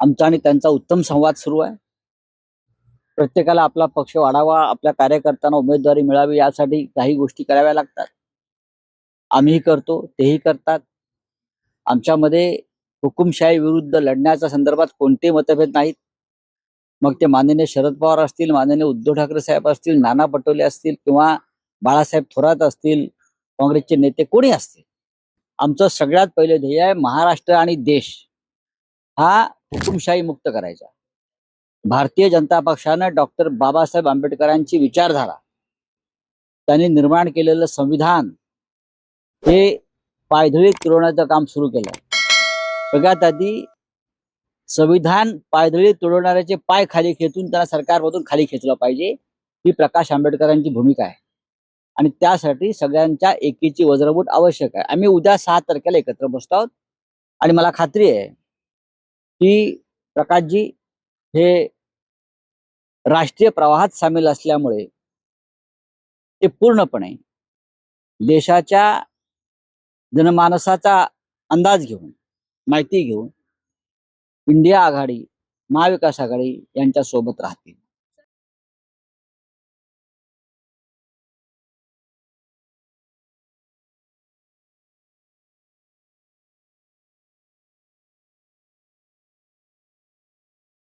आमचा आणि त्यांचा उत्तम संवाद सुरू आहे. प्रत्येकाला आपला पक्ष वाढावा आपल्या कार्यकर्त्यांना उमेदवारी मिळावी यासाठी काही गोष्टी कराव्या लागतात. आम्हीही करतो तेही करतात. आमच्यामध्ये हुकुमशाही विरुद्ध लढण्याच्या संदर्भात कोणतेही मतभेद नाहीत. मग ते माननीय शरद पवार असतील माननीय उद्धव ठाकरे साहेब असतील नाना पटोले असतील किंवा बाळासाहेब थोरात असतील काँग्रेसचे नेते कोणी असतील? आमचं सगळ्यात पहिले ध्येय आहे महाराष्ट्र आणि देश. हा हुकुमशाही मुक्त करायचा. भारतीय जनता पक्षानं डॉक्टर बाबासाहेब आंबेडकरांची विचारधारा त्यांनी निर्माण केलेलं संविधान हे पायधळीत तुडवण्याचं काम सुरू केलं सगळ्यात आधी संविधान पायदळी तुडवणाऱ्याचे पाय खाली खेचून त्यांना सरकारमधून खाली खेचलं पाहिजे ही प्रकाश आंबेडकरांची भूमिका आहे. आणि त्यासाठी सगळ्यांच्या एकीची वज्रबूट आवश्यक आहे. आम्ही उद्या सहा तारखेला एकत्र बसतो आहोत आणि मला खात्री आहे की प्रकाशजी हे राष्ट्रीय प्रवाहात सामील असल्यामुळे ते पूर्णपणे देशाच्या जनमानसाचा अंदाज घेऊन माहिती घेऊन इंडिया आघाडी महाविकास आघाडी यांच्या सोबत राहतील.